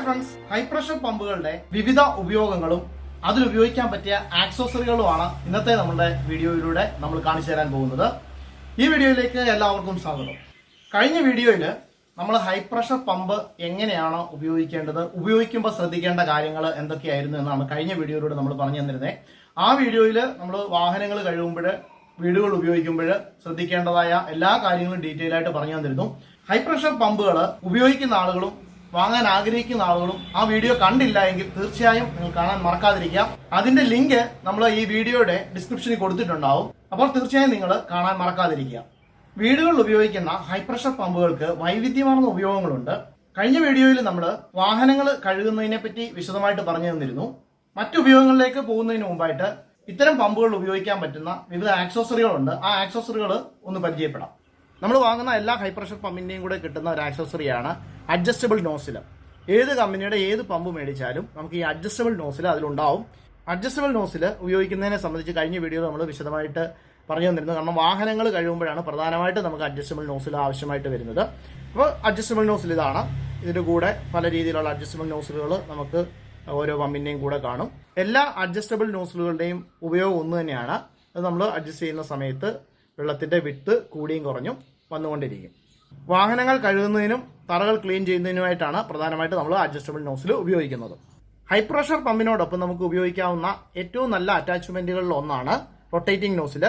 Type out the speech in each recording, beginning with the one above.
Hi friends high pressure പമ്പുകളുടെ വിവിധ ഉപയോഗങ്ങളും അതിലുപയോഗിക്കാൻ പറ്റിയ ആക്സസറികളുമാണ് ഇന്നത്തെ നമ്മുടെ വീഡിയോയിലൂടെ നമ്മൾ കാണിച്ചു തരാൻ പോകുന്നത്. ഈ വീഡിയോയിലേക്ക് എല്ലാവർക്കും സ്വാഗതം. കഴിഞ്ഞ വീഡിയോയിൽ നമ്മൾ ഹൈ പ്രഷർ പമ്പ് എങ്ങനെയാണ് ഉപയോഗിക്കേണ്ടത് ഉപയോഗിക്കുമ്പോൾ ശ്രദ്ധിക്കേണ്ട കാര്യങ്ങൾ എന്തൊക്കെയായിരുന്നു എന്നാണ് കഴിഞ്ഞ വീഡിയോയിലൂടെ നമ്മൾ പറഞ്ഞു തന്നിരുന്നത് ആ വീഡിയോയിൽ നമ്മൾ വാഹനങ്ങൾ കഴുകുമ്പോൾ വീടുകൾ ഉപയോഗിക്കുമ്പോൾ ശ്രദ്ധിക്കേണ്ടതായ എല്ലാ കാര്യങ്ങളും ഡീറ്റെയിൽ ആയിട്ട് പറഞ്ഞു തന്നിരുന്നു. ഹൈ പ്രഷർ പമ്പുകൾ ഉപയോഗിക്കുന്ന ആളുകളും വാങ്ങാൻ ആഗ്രഹിക്കുന്ന ആളുകളും ആ വീഡിയോ കണ്ടില്ല എങ്കിൽ തീർച്ചയായും നിങ്ങൾ കാണാൻ മറക്കാതിരിക്കാം അതിന്റെ ലിങ്ക് നമ്മൾ ഈ വീഡിയോയുടെ ഡിസ്ക്രിപ്ഷനിൽ കൊടുത്തിട്ടുണ്ടാവും. അപ്പോൾ തീർച്ചയായും നിങ്ങൾ കാണാൻ മറക്കാതിരിക്കുക. വീടുകളിൽ ഉപയോഗിക്കുന്ന ഹൈ പ്രഷർ പമ്പുകൾക്ക് വൈവിധ്യമാർന്ന ഉപയോഗങ്ങളുണ്ട്. കഴിഞ്ഞ വീഡിയോയിൽ നമ്മൾ വാഹനങ്ങൾ കഴുകുന്നതിനെ പറ്റി വിശദമായിട്ട് പറഞ്ഞു തന്നിരുന്നു മറ്റു ഉപയോഗങ്ങളിലേക്ക് പോകുന്നതിന് മുമ്പായിട്ട് ഇത്തരം പമ്പുകൾ ഉപയോഗിക്കാൻ പറ്റുന്ന വിവിധ ആക്സസറികളുണ്ട് ആ ആക്സസറികൾ ഒന്ന് പരിചയപ്പെടാം. നമ്മൾ വാങ്ങുന്ന എല്ലാ ഹൈ പ്രഷർ പമ്പിന്റെയും കൂടെ കിട്ടുന്ന ഒരു ആക്സസറിയാണ് അഡ്ജസ്റ്റബിൾ നോസിൽ ഏത് കമ്പനിയുടെ ഏത് പമ്പ് മേടിച്ചാലും നമുക്ക് ഈ അഡ്ജസ്റ്റബിൾ നോസിൽ അതിലുണ്ടാവും. അഡ്ജസ്റ്റബിൾ നോസിൽ ഉപയോഗിക്കുന്നതിനെ സംബന്ധിച്ച് കഴിഞ്ഞ വീഡിയോ നമ്മൾ വിശദമായിട്ട് പറഞ്ഞു തന്നിരുന്നു. കാരണം വാഹനങ്ങൾ കഴിയുമ്പോഴാണ് പ്രധാനമായിട്ട് നമുക്ക് അഡ്ജസ്റ്റബിൾ നോസിൽ ആവശ്യമായിട്ട് വരുന്നത്. അപ്പോൾ അഡ്ജസ്റ്റബിൾ നോസിൽ ഇതാണ്. ഇതിന്റെ കൂടെ പല രീതിയിലുള്ള അഡ്ജസ്റ്റബിൾ നോസിലുകൾ നമുക്ക് ഓരോ പമ്പിന്റെയും കൂടെ കാണും. എല്ലാ അഡ്ജസ്റ്റബിൾ നോസിലുകളുടെയും ഉപയോഗം ഒന്ന് തന്നെയാണ്. അത് നമ്മൾ അഡ്ജസ്റ്റ് ചെയ്യുന്ന സമയത്ത് വെള്ളത്തിന്റെ വിട്ട് കൂടിയും കുറഞ്ഞും വന്നുകൊണ്ടിരിക്കും. വാഹനങ്ങൾ കഴുകുന്നതിനും തറകൾ ക്ലീൻ ചെയ്യുന്നതിനുമായിട്ടാണ് പ്രധാനമായിട്ട് നമ്മൾ അഡ്ജസ്റ്റബിൾ നോസിൽ ഉപയോഗിക്കുന്നത്. ഹൈ പ്രഷർ പമ്പിനോടൊപ്പം നമുക്ക് ഉപയോഗിക്കാവുന്ന ഏറ്റവും നല്ല അറ്റാച്ച്മെന്റുകളിൽ ഒന്നാണ് റൊട്ടേറ്റിംഗ് നോസിൽ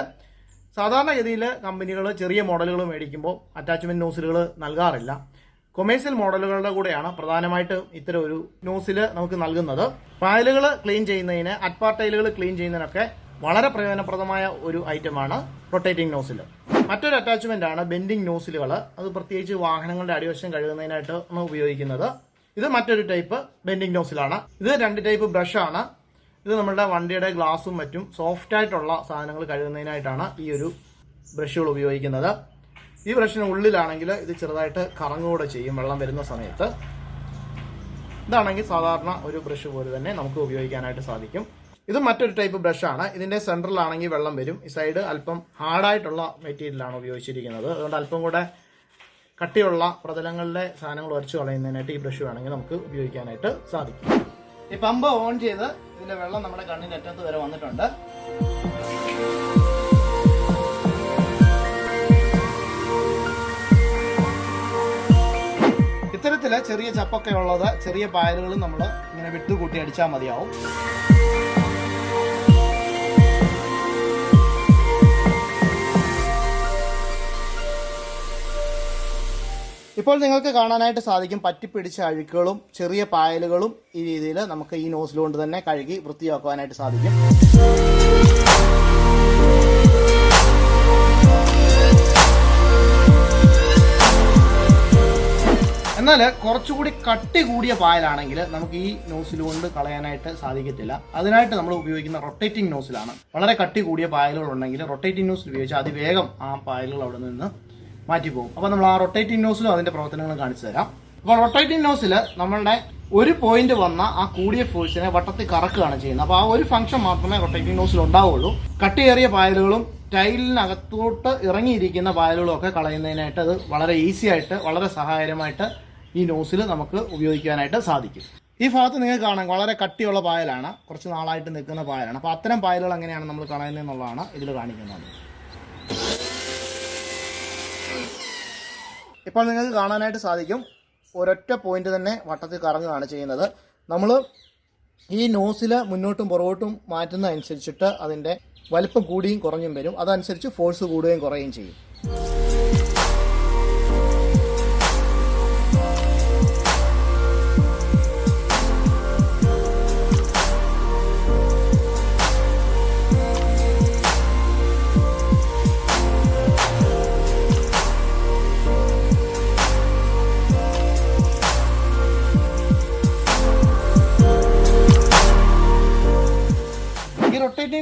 സാധാരണഗതിയിൽ കമ്പനികൾ ചെറിയ മോഡലുകൾ മേടിക്കുമ്പോൾ അറ്റാച്ച്മെന്റ് നോസിലുകൾ നൽകാറില്ല. കൊമേഴ്സ്യൽ മോഡലുകളുടെ കൂടെയാണ് പ്രധാനമായിട്ട് ഇത്തരം ഒരു നോസിൽ നമുക്ക് നൽകുന്നത്. പായലുകൾ ക്ലീൻ ചെയ്യുന്നതിന് അറ്റ്പാർട്ടൈലുകൾ ക്ലീൻ ചെയ്യുന്നതിനൊക്കെ വളരെ പ്രയോജനപ്രദമായ ഒരു ഐറ്റമാണ് റൊട്ടേറ്റിംഗ് നോസിൽ മറ്റൊരു അറ്റാച്ച്മെന്റ് ആണ് ബെൻഡിങ് നോസിലുകൾ അത് പ്രത്യേകിച്ച് വാഹനങ്ങളുടെ അടിവശം കഴുകുന്നതിനായിട്ട് ആണ് ഉപയോഗിക്കുന്നത്. ഇത് മറ്റൊരു ടൈപ്പ് ബെൻഡിങ് നോസിലാണ് ഇത് രണ്ട് ടൈപ്പ് ബ്രഷ് ആണ്. ഇത് നമ്മുടെ വണ്ടിയുടെ ഗ്ലാസും മറ്റും സോഫ്റ്റ് ആയിട്ടുള്ള സാധനങ്ങൾ കഴുകുന്നതിനായിട്ടാണ് ഈ ഒരു ബ്രഷുകൾ ഉപയോഗിക്കുന്നത്. ഈ ബ്രഷിന് ഉള്ളിലാണെങ്കിൽ ഇത് ചെറുതായിട്ട് കറങ്ങുകൂടെ ചെയ്യും വെള്ളം വരുന്ന സമയത്ത്. ഇതാണെങ്കിൽ സാധാരണ ഒരു ബ്രഷ് പോലെ തന്നെ നമുക്ക് ഉപയോഗിക്കാനായിട്ട് സാധിക്കും. ഇത് മറ്റൊരു ടൈപ്പ് ബ്രഷാണ് ഇതിന്റെ സെൻട്രലാണെങ്കിൽ വെള്ളം വരും. ഈ സൈഡ് അല്പം ഹാർഡായിട്ടുള്ള മെറ്റീരിയലാണ് ഉപയോഗിച്ചിരിക്കുന്നത്. അതുകൊണ്ട് അല്പം കൂടെ കട്ടിയുള്ള പ്രതലങ്ങളിലെ സാധനങ്ങൾ ഉരച്ചു കളയുന്നതിനായിട്ട് ഈ ബ്രഷ് വേണമെങ്കിൽ നമുക്ക് ഉപയോഗിക്കാനായിട്ട് സാധിക്കും. ഈ പമ്പ് ഓൺ ചെയ്ത് ഇതിന്റെ വെള്ളം നമ്മുടെ കണ്ണിന്റെ അറ്റത്ത് വരെ വന്നിട്ടുണ്ട്. ഇത്തരത്തിലെ ചെറിയ ചപ്പൊക്കെ ഉള്ളത് ചെറിയ പായലുകൾ നമ്മൾ ഇങ്ങനെ വിട്ടുകൂട്ടി അടിച്ചാൽ മതിയാവും. ഇപ്പോൾ നിങ്ങൾക്ക് കാണാനായിട്ട് സാധിക്കും പറ്റിപ്പിടിച്ച അഴുക്കുകളും ചെറിയ പായലുകളും ഈ രീതിയിൽ നമുക്ക് ഈ നോസിൽ കൊണ്ട് തന്നെ കഴുകി വൃത്തിയാക്കുവാനായിട്ട് സാധിക്കും. എന്നാൽ കുറച്ചുകൂടി കട്ടി കൂടിയ പായലാണെങ്കിൽ നമുക്ക് ഈ നോസിൽ കൊണ്ട് കളയാനായിട്ട് സാധിക്കത്തില്ല. അതിനായിട്ട് നമ്മൾ ഉപയോഗിക്കുന്ന റൊട്ടേറ്റിംഗ് നോസിലാണ് വളരെ കട്ടി കൂടിയ പായലുകൾ ഉണ്ടെങ്കിൽ റൊട്ടേറ്റിംഗ് നോസിൽ ഉപയോഗിച്ച് അതിവേഗം ആ പായലുകൾ അവിടെ നിന്ന് മാറ്റിപ്പോകും. അപ്പോൾ നമ്മൾ ആ റൊട്ടേറ്റിംഗ് നോസിലും അതിന്റെ പ്രവർത്തനങ്ങൾ കാണിച്ചു തരാം. അപ്പോൾ റൊട്ടേറ്റിംഗ് നോസിൽ നമ്മളുടെ ഒരു പോയിന്റ് വന്ന ആ കൂടിയ ഫോഴ്സിനെ വട്ടത്തിൽ കറക്കുകയാണ് ചെയ്യുന്നത്. അപ്പോൾ ആ ഒരു ഫംഗ്ഷൻ മാത്രമേ റൊട്ടേറ്റിംഗ് നോസിൽ ഉണ്ടാവുള്ളൂ. കട്ടിയേറിയ പായലുകളും ടൈലിനകത്തോട്ട് ഇറങ്ങിയിരിക്കുന്ന പായലുകളും ഒക്കെ കളയുന്നതിനായിട്ട് അത് വളരെ ഈസി ആയിട്ട് വളരെ സഹായകരമായിട്ട് ഈ നോസിൽ നമുക്ക് ഉപയോഗിക്കാനായിട്ട് സാധിക്കും. ഈ ഭാഗത്ത് നിങ്ങൾക്ക് കാണാം വളരെ കട്ടിയുള്ള പായലാണ്. കുറച്ച് നാളായിട്ട് നിൽക്കുന്ന പായലാണ്. അപ്പോൾ അത്തരം പായലുകൾ എങ്ങനെയാണ് നമ്മൾ കളയുന്നതെന്നുള്ളതാണ് ഇതിൽ കാണിക്കുന്നത്. ഇപ്പോൾ നിങ്ങൾക്ക് കാണാനായിട്ട് സാധിക്കും ഒരൊറ്റ പോയിന്റ് തന്നെ വട്ടത്തിൽ കറങ്ങുകയാണ് ചെയ്യുന്നത്. നമ്മൾ ഈ നോസിൽ മുന്നോട്ടും പുറകോട്ടും മാറ്റുന്ന അനുസരിച്ചിട്ട് അതിന്റെ വലിപ്പം കൂടിയും കുറഞ്ഞും വരും. അതനുസരിച്ച് ഫോഴ്സ് കൂടുകയും കുറയുകയും ചെയ്യും.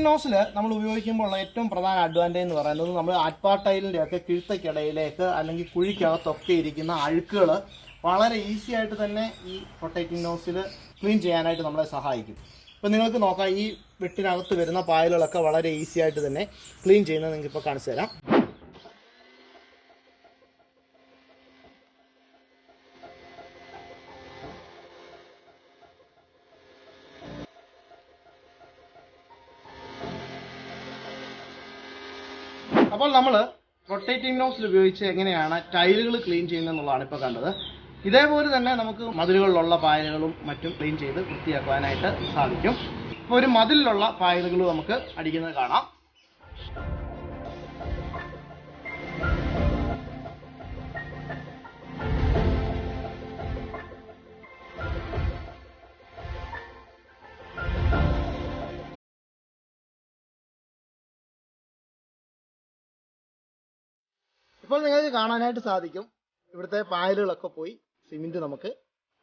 റൊട്ടേറ്റിംഗ് നമ്മൾ ഉപയോഗിക്കുമ്പോൾ ഏറ്റവും പ്രധാന അഡ്വാന്റേജ് എന്ന് പറയുന്നത് നമ്മൾ ആറ്റ്പാട്ടൈലിന്റെ ഒക്കെ കിഴുത്തക്കിടയിലേക്ക് അല്ലെങ്കിൽ കുഴിക്കകത്തൊക്കെ ഇരിക്കുന്ന അഴുക്കുകൾ വളരെ ഈസി ആയിട്ട് തന്നെ ഈ പ്രൊട്ടക്റ്റിംഗ് നോസിൽ ക്ലീൻ ചെയ്യാനായിട്ട് നമ്മളെ സഹായിക്കും. ഇപ്പം നിങ്ങൾക്ക് നോക്കാം ഈ വെട്ടിനകത്ത് വരുന്ന പായലുകളൊക്കെ വളരെ ഈസി ആയിട്ട് തന്നെ ക്ലീൻ ചെയ്യുന്നത് നിങ്ങൾക്ക് ഇപ്പോൾ കാണിച്ചു തരാം. നമ്മൾ റൊട്ടേറ്റിംഗ് നോസിൽ ഉപയോഗിച്ച് എങ്ങനെയാണ് ടൈലുകൾ ക്ലീൻ ചെയ്യുന്നത് എന്നുള്ളതാണ് ഇപ്പോൾ കണ്ടത്. ഇതേപോലെ തന്നെ നമുക്ക് മതിലുകളിലുള്ള പായലുകളും മറ്റും ക്ലീൻ ചെയ്ത് വൃത്തിയാക്കുവാനായിട്ട് സാധിക്കും. ഇപ്പോൾ ഒരു മതിലിലുള്ള പായലുകൾ നമുക്ക് അടിക്കുന്നത് കാണാം. ഇപ്പോൾ നിങ്ങൾക്ക് കാണാനായിട്ട് സാധിക്കും. ഇവിടുത്തെ പായലുകളൊക്കെ പോയി സിമെന്റ് നമുക്ക്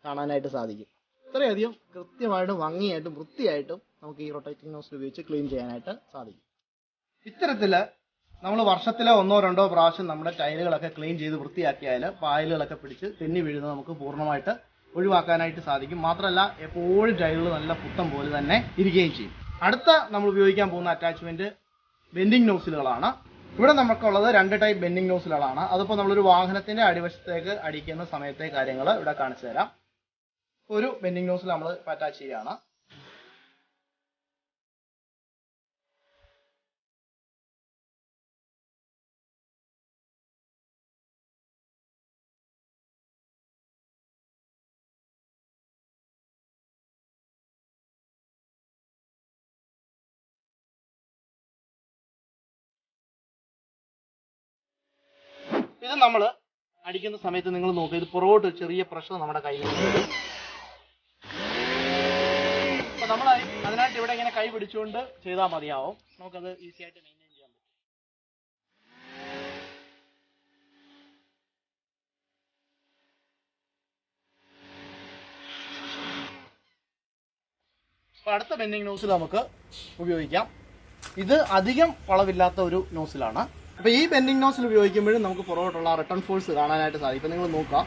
കാണാനായിട്ട് സാധിക്കും. ഇത്രയധികം കൃത്യമായിട്ടും ഭംഗിയായിട്ടും വൃത്തിയായിട്ടും നമുക്ക് ഈ റൊട്ടേറ്റിംഗ് നോസ് ഉപയോഗിച്ച് ക്ലീൻ ചെയ്യാനായിട്ട് സാധിക്കും. ഇത്തരത്തിൽ നമ്മൾ വർഷത്തിലെ ഒന്നോ രണ്ടോ പ്രാവശ്യം നമ്മുടെ ടൈലുകളൊക്കെ ക്ലീൻ ചെയ്ത് വൃത്തിയാക്കിയാൽ പായലുകളൊക്കെ പിടിച്ച് തെന്നി വീഴുന്നത് നമുക്ക് പൂർണമായിട്ട് ഒഴിവാക്കാനായിട്ട് സാധിക്കും. മാത്രമല്ല എപ്പോഴും ടൈലുകൾ നല്ല പുത്തം പോലെ തന്നെ ഇരിക്കുകയും ചെയ്യും. അടുത്ത നമ്മൾ ഉപയോഗിക്കാൻ പോകുന്ന അറ്റാച്ച്മെന്റ് ബെൻഡിങ് നോസിലുകളാണ് ഇവിടെ നമുക്കുള്ളത് രണ്ട് ടൈപ്പ് ബെൻഡിങ് നോസിലുകളാണ് അതിപ്പോൾ നമ്മളൊരു വാഹനത്തിന്റെ അടിവശത്തേക്ക് അടിക്കുന്ന സമയത്തെ കാര്യങ്ങൾ ഇവിടെ കാണിച്ചു തരാം ഒരു ബെൻഡിങ് നോസിൽ നമ്മൾ അറ്റാച്ച് ചെയ്യുകയാണ് ഇത് നമ്മൾ അടിക്കുന്ന സമയത്ത് നിങ്ങൾ നോക്കുക ഇത് പുറകോട്ട് ചെറിയ പ്രഷർ നമ്മുടെ കയ്യിൽ അപ്പൊ നമ്മൾ അതിനായിട്ട് ഇവിടെ ഇങ്ങനെ കൈ പിടിച്ചുകൊണ്ട് ചെയ്താൽ മതിയാവും. നമുക്കത് ഈസി ആയിട്ട് മെയിന്റെയിൻ ചെയ്യാൻ പറ്റും. അപ്പൊ അടുത്ത ബെൻഡിങ് നോസിൽ നമുക്ക് ഉപയോഗിക്കാം. ഇത് അധികം വളവില്ലാത്ത ഒരു നോസിലാണ് അപ്പൊ ഈ ബെൻഡിങ് നോസിൽ ഉപയോഗിക്കുമ്പോഴും നമുക്ക് പുറകോട്ടുള്ള റിട്ടേൺ ഫോഴ്സ് കാണാനായിട്ട് സാധിക്കും. നിങ്ങൾ നോക്കാം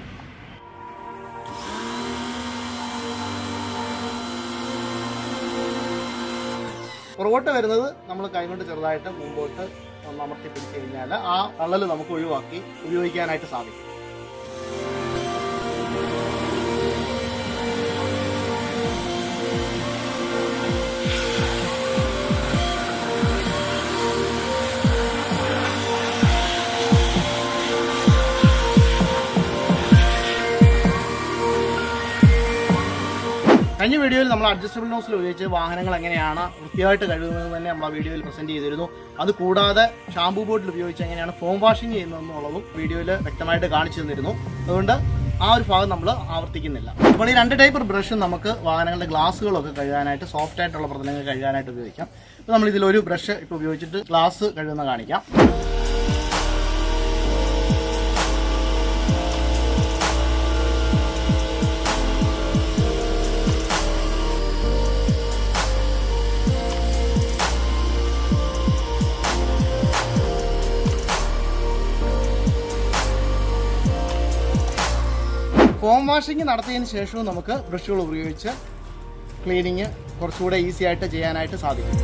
പുറകോട്ട് വരുന്നത് നമ്മൾ കൈകൊണ്ട് ചെറുതായിട്ട് മുമ്പോട്ട് അമർത്തി പിടിച്ചു കഴിഞ്ഞാൽ ആ തള്ളൽ നമുക്ക് ഒഴിവാക്കി ഉപയോഗിക്കാനായിട്ട് സാധിക്കും. കഴിഞ്ഞ വീഡിയോയിൽ നമ്മൾ അഡ്ജസ്റ്റബിൾ നോസിൽ ഉപയോഗിച്ച് വാഹനങ്ങൾ എങ്ങനെയാണ് വൃത്തിയായിട്ട് കഴുകുന്നത് തന്നെ നമ്മൾ ആ വീഡിയോയിൽ പ്രസന്റ് ചെയ്തിരുന്നു. അത് കൂടാതെ ഷാംപൂ ബോട്ടിൽ ഉപയോഗിച്ച് എങ്ങനെയാണ് ഫോം വാഷിംഗ് ചെയ്യുന്നതെന്നുള്ളതും വീഡിയോയിൽ വ്യക്തമായിട്ട് കാണിച്ചു തന്നിരുന്നു. അതുകൊണ്ട് ആ ഒരു ഭാഗം നമ്മൾ ആവർത്തിക്കുന്നില്ല. അപ്പോൾ ഈ രണ്ട് ടൈപ്പ് ബ്രഷ് നമുക്ക് വാഹനങ്ങളുടെ ഗ്ലാസ്സുകളൊക്കെ കഴുകാനായിട്ട് സോഫ്റ്റ് ആയിട്ടുള്ള പ്രതലങ്ങൾ കഴുകാനായിട്ട് ഉപയോഗിക്കാം. അപ്പോൾ നമ്മൾ ഇതിലൊരു ബ്രഷ് ഇപ്പോൾ ഉപയോഗിച്ചിട്ട് ഗ്ലാസ് കഴുകുന്ന കാണിക്കാം. ഫോം വാഷിംഗ് നടത്തിയതിന് ശേഷവും നമുക്ക് ബ്രഷുകൾ ഉപയോഗിച്ച് ക്ലീനിങ് കുറച്ചുകൂടെ ഈസി ആയിട്ട് ചെയ്യാനായിട്ട് സാധിക്കും.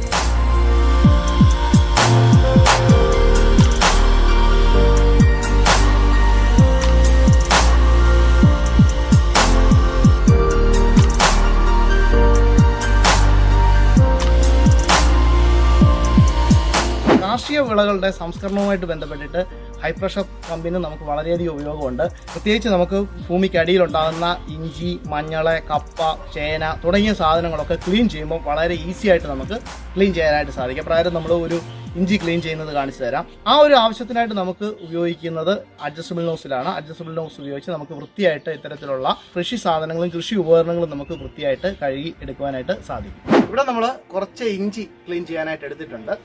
കാർഷിക വിളകളുടെ സംസ്കരണവുമായിട്ട് ബന്ധപ്പെട്ടിട്ട് ഹൈ പ്രഷർ പമ്പിന് നമുക്ക് വളരെയധികം ഉപയോഗമുണ്ട്. പ്രത്യേകിച്ച് നമുക്ക് ഭൂമിക്ക് അടിയിലുണ്ടാകുന്ന ഇഞ്ചി മഞ്ഞൾ കപ്പ ചേന തുടങ്ങിയ സാധനങ്ങളൊക്കെ ക്ലീൻ ചെയ്യുമ്പോൾ വളരെ ഈസി ആയിട്ട് നമുക്ക് ക്ലീൻ ചെയ്യാനായിട്ട് സാധിക്കും. പ്രകാരം നമ്മൾ ഒരു ഇഞ്ചി ക്ലീൻ ചെയ്യുന്നത് കാണിച്ചു തരാം. ആ ഒരു ആവശ്യത്തിനായിട്ട് നമുക്ക് ഉപയോഗിക്കുന്നത് അഡ്ജസ്റ്റബിൾ നോസിലാണ്. അഡ്ജസ്റ്റബിൾ നോസ് ഉപയോഗിച്ച് നമുക്ക് വൃത്തിയായിട്ട് ഇത്തരത്തിലുള്ള കൃഷി സാധനങ്ങളും കൃഷി ഉപകരണങ്ങളും നമുക്ക് വൃത്തിയായിട്ട് കഴുകി എടുക്കുവാനായിട്ട് സാധിക്കും. ഇവിടെ നമ്മൾ കുറച്ച് ഇഞ്ചി ക്ലീൻ ചെയ്യാനായിട്ട് എടുത്തിട്ടുണ്ട്.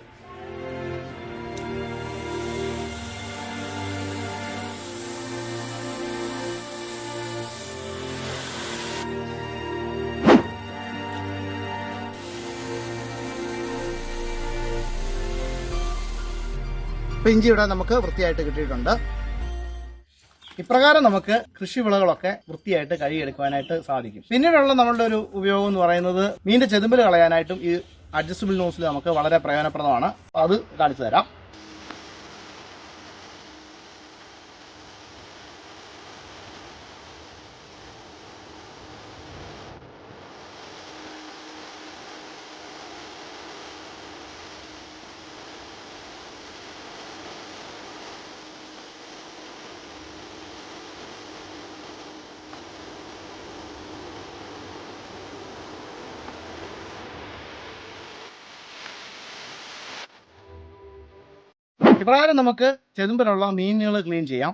ഇപ്പൊ ഇഞ്ചി ഇവിടെ നമുക്ക് വൃത്തിയായിട്ട് കിട്ടിയിട്ടുണ്ട്. ഇപ്രകാരം നമുക്ക് കൃഷി വിളകളൊക്കെ വൃത്തിയായിട്ട് കഴുകിയെടുക്കുവാനായിട്ട് സാധിക്കും. പിന്നീടുള്ള നമ്മളുടെ ഒരു ഉപയോഗം എന്ന് പറയുന്നത് മീനിന്റെ ചെതുമ്പൽ കളയാനായിട്ടും ഈ അഡ്ജസ്റ്റബിൾ നോസിൽ നമുക്ക് വളരെ പ്രയോജനപ്രദമാണ്. അത് കാണിച്ചു തരാം. ഇപ്രകാരം നമുക്ക് ചെതുമ്പിലുള്ള മീനുകൾ ക്ലീൻ ചെയ്യാം.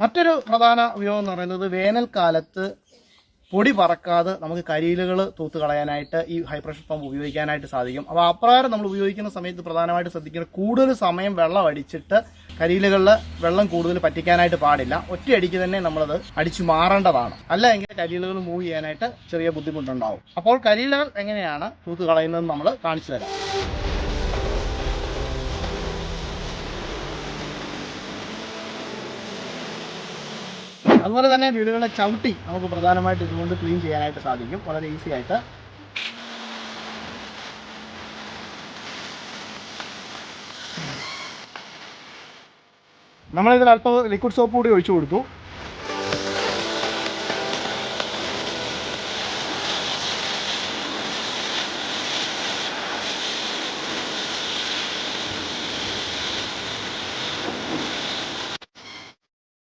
മറ്റൊരു പ്രധാന ഉപയോഗം എന്ന് പറയുന്നത് വേനൽക്കാലത്ത് പൊടി പറക്കാതെ നമുക്ക് കരിയിലുകൾ തൂത്ത് കളയാനായിട്ട് ഈ ഹൈ പ്രഷർ പമ്പ് ഉപയോഗിക്കാനായിട്ട് സാധിക്കും. അപ്പോൾ അപ്രകാരം നമ്മൾ ഉപയോഗിക്കുന്ന സമയത്ത് പ്രധാനമായിട്ട് ശ്രദ്ധിക്കുന്നത് കൂടുതൽ സമയം വെള്ളം അടിച്ചിട്ട് കരിയിലുകളിൽ വെള്ളം കൂടുതൽ പറ്റിക്കാനായിട്ട് പാടില്ല. ഒറ്റയടിക്ക് തന്നെ നമ്മളത് അടിച്ചു മാറേണ്ടതാണ്. അല്ല എങ്കിൽ കരിയിലുകൾ മൂവ് ചെയ്യാനായിട്ട് ചെറിയ ബുദ്ധിമുട്ടുണ്ടാവും. അപ്പോൾ കരിയിലുകൾ എങ്ങനെയാണ് തൂത്ത് കളയുന്നത് നമ്മൾ കാണിച്ചു തരാം. അതുപോലെ തന്നെ വീടുകളെ ചവിട്ടി നമുക്ക് പ്രധാനമായിട്ട് ഇതുകൊണ്ട് ക്ലീൻ ചെയ്യാനായിട്ട് സാധിക്കും. വളരെ ഈസി ആയിട്ട്. നമ്മളിതിൽ അല്പം ലിക്വിഡ് സോപ്പ് കൂടി ഒഴിച്ചു കൊടുത്തു.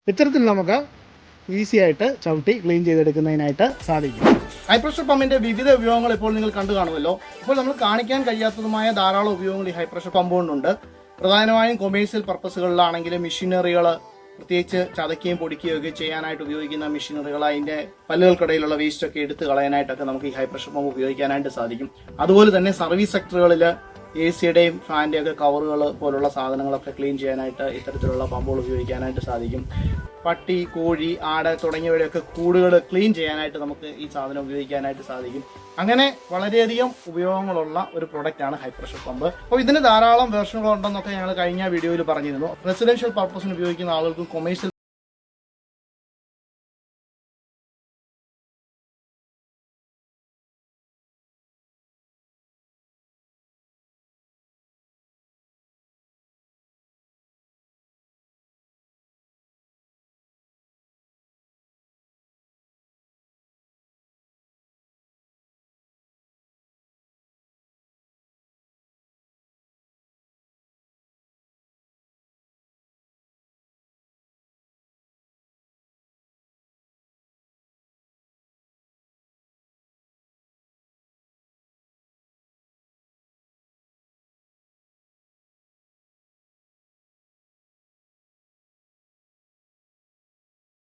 ഇത്തരത്തിൽ നമുക്ക് ഈസി ആയിട്ട് ചവിട്ടി ക്ലീൻ ചെയ്തെടുക്കുന്നതിനായിട്ട് സാധിക്കും. ഹൈ പ്രഷർ പമ്പിന്റെ വിവിധ ഉപയോഗങ്ങൾ ഇപ്പോൾ നിങ്ങൾ കണ്ടു കാണുമല്ലോ. ഇപ്പോൾ നമ്മൾ കാണിക്കാൻ കഴിയാത്തതുമായ ധാരാളം ഉപയോഗങ്ങൾ ഈ ഹൈ പ്രഷർ പമ്പ് കൊണ്ടുണ്ട്. പ്രധാനമായും കൊമേഴ്സ്യൽ പർപ്പസുകളിലാണെങ്കിൽ മെഷീനറികൾ പ്രത്യേകിച്ച് ചതയ്ക്കുകയും പൊടിക്കുകയും ഒക്കെ ചെയ്യാനായിട്ട് ഉപയോഗിക്കുന്ന മെഷീനറികൾ അതിന്റെ പല്ലുകൾക്കിടയിലുള്ള വേസ്റ്റ് ഒക്കെ എടുത്ത് കളയാനായിട്ടൊക്കെ നമുക്ക് ഈ ഹൈ പ്രഷർ പമ്പ് ഉപയോഗിക്കാനായിട്ട് സാധിക്കും. അതുപോലെ തന്നെ സർവീസ് സെക്ടറുകളിൽ എ സിയുടെയും ഫാന്റെയും കവറുകൾ പോലുള്ള സാധനങ്ങളൊക്കെ ക്ലീൻ ചെയ്യാനായിട്ട് ഇത്തരത്തിലുള്ള പമ്പുകൾ ഉപയോഗിക്കാനായിട്ട് സാധിക്കും. പട്ടി കോഴി ആട് തുടങ്ങിയവയുടെയൊക്കെ കൂടുകൾ ക്ലീൻ ചെയ്യാനായിട്ട് നമുക്ക് ഈ സാധനം ഉപയോഗിക്കാനായിട്ട് സാധിക്കും. അങ്ങനെ വളരെയധികം ഉപയോഗങ്ങളുള്ള ഒരു പ്രൊഡക്റ്റാണ് ഹൈ പ്രഷർ പമ്പ്. അപ്പോൾ ഇതിന് ധാരാളം വേർഷനുകൾ ഉണ്ടെന്നൊക്കെ ഞങ്ങൾ കഴിഞ്ഞ വീഡിയോയിൽ പറഞ്ഞിരുന്നു. റെസിഡൻഷ്യൽ പർപ്പസിന് ഉപയോഗിക്കുന്ന ആളുകൾക്കും കൊമേഴ്ഷ്യൽ